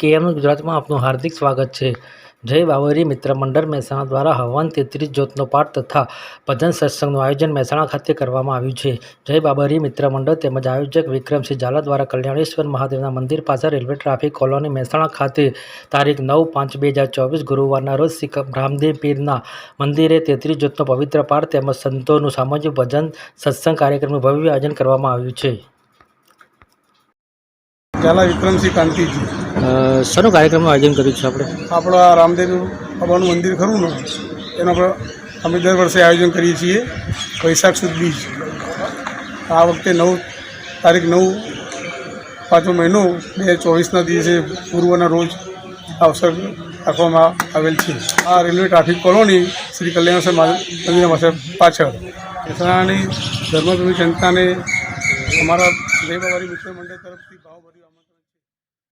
KM ગુજરાતમાં આપનું હાર્દિક સ્વાગત છે. જય બાવરી મિત્ર મંડળ મહેસાણા દ્વારા હવન તેત્રીસ જ્યોતનો પાઠ તથા ભજન સત્સંગનું આયોજન મહેસાણા ખાતે કરવામાં આવ્યું છે. જય બાબરી મિત્ર મંડળ તેમજ આયોજક વિક્રમસિંહ ઝાલા દ્વારા કલ્યાણેશ્વર મહાદેવના મંદિર પાસે રેલવે ટ્રાફિક કોલોની મહેસાણા ખાતે તારીખ નવ પાંચ બે હજાર ચોવીસ ગુરુવારના રોજ શ્રી રામદેવ પીરના મંદિરે તેત્રીસ જ્યોતનો પવિત્ર પાઠ તેમજ સંતોનું સામાજિક ભજન સત્સંગ કાર્યક્રમનું ભવ્ય આયોજન કરવામાં આવ્યું છે. ઝાલા વિક્રમસિંહ કાંતિજી. શેનો કાર્યક્રમનું આયોજન કર્યું છે આપણે? આપણા રામદેવ બાબાનું મંદિર ખરું ને, એનું આપણે અમે દર વર્ષે આયોજન કરીએ છીએ, વૈશાખ સુદ બીજ. આ વખતે નવ તારીખ નવ, પાંચમો મહિનો, બે હજાર ચોવીસના દિવસે પૂર્વના રોજ અવસર રાખવામાં આવેલ છે. આ railway traffic colony Shri Kalyaneshwar મંદિર પાસે પાછળ. મહેસાણાની ધર્મપ્રેમી જનતાને અમારા જય બાબારી મિત્ર મંડળ તરફથી ભાવભર્યું આમંત્રણ